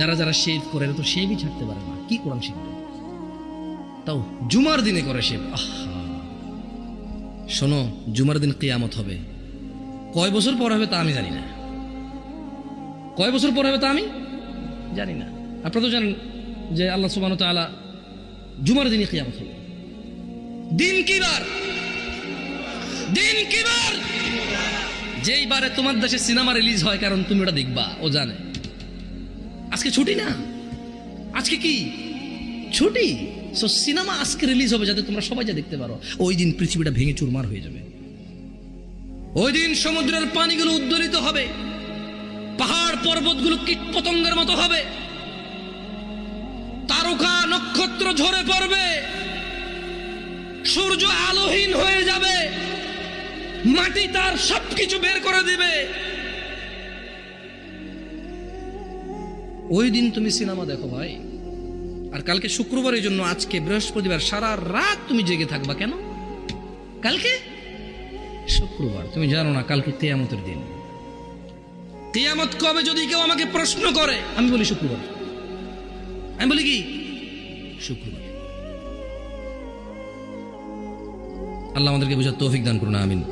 যারা যারা শেভ করে তো শেভই ছাড়তে পারে না। কি কোরআন শিখবে? তাও জুমার দিনে করে শেভ আহা। শোনো, জুমার দিন কেয়ামত হবে। কয় বছর পর হবে তা আমি জানি না। কয় বছর পর হবে তা আমি জানি না। আপনারা তো জানেন যে আল্লাহ সুবাহ তাআলা জুমার দিনে কেয়ামত হবে। দিন কি বার? দিন কি বার? যেই বারে তোমার দেশে সিনেমা রিলিজ হয়, কারণ তুমি ওটা দেখবা, ও জানে। আজকে ছুটি না? আজকে কি? ছুটি? সো সিনেমা আজকে রিলিজ হবে যাতে তোমরা সবাই যা দেখতে পারো। ওই দিন পৃথিবীটা ভেঙে চুরমার হয়ে যাবে। ওই দিন সমুদ্রের পানিগুলো উদ্দোলিত হবে। পাহাড় পর্বতগুলো কীট পতঙ্গের মতো হবে। তারকা নক্ষত্র ঝরে পড়বে। সূর্য আলোহীন হয়ে যাবে। মাটি তার সবকিছু বের করে দিবে। ওই দিন তুমি সিনেমা দেখো ভাই। আর কালকে শুক্রবারের জন্য আজকে বৃহস্পতিবার সারা রাত তুমি জেগে থাকবা কেন? কালকে? শুক্রবার। তুমি জানো না কালকে তেয়ামতের দিন। তেয়ামত কবে যদি কেউ আমাকে প্রশ্ন করে, আমি বলি শুক্রবার। আমি বলি কি? শুক্রবার। আল্লাহ আমাদেরকে বুঝার তৌফিক দান করুন, আমিন।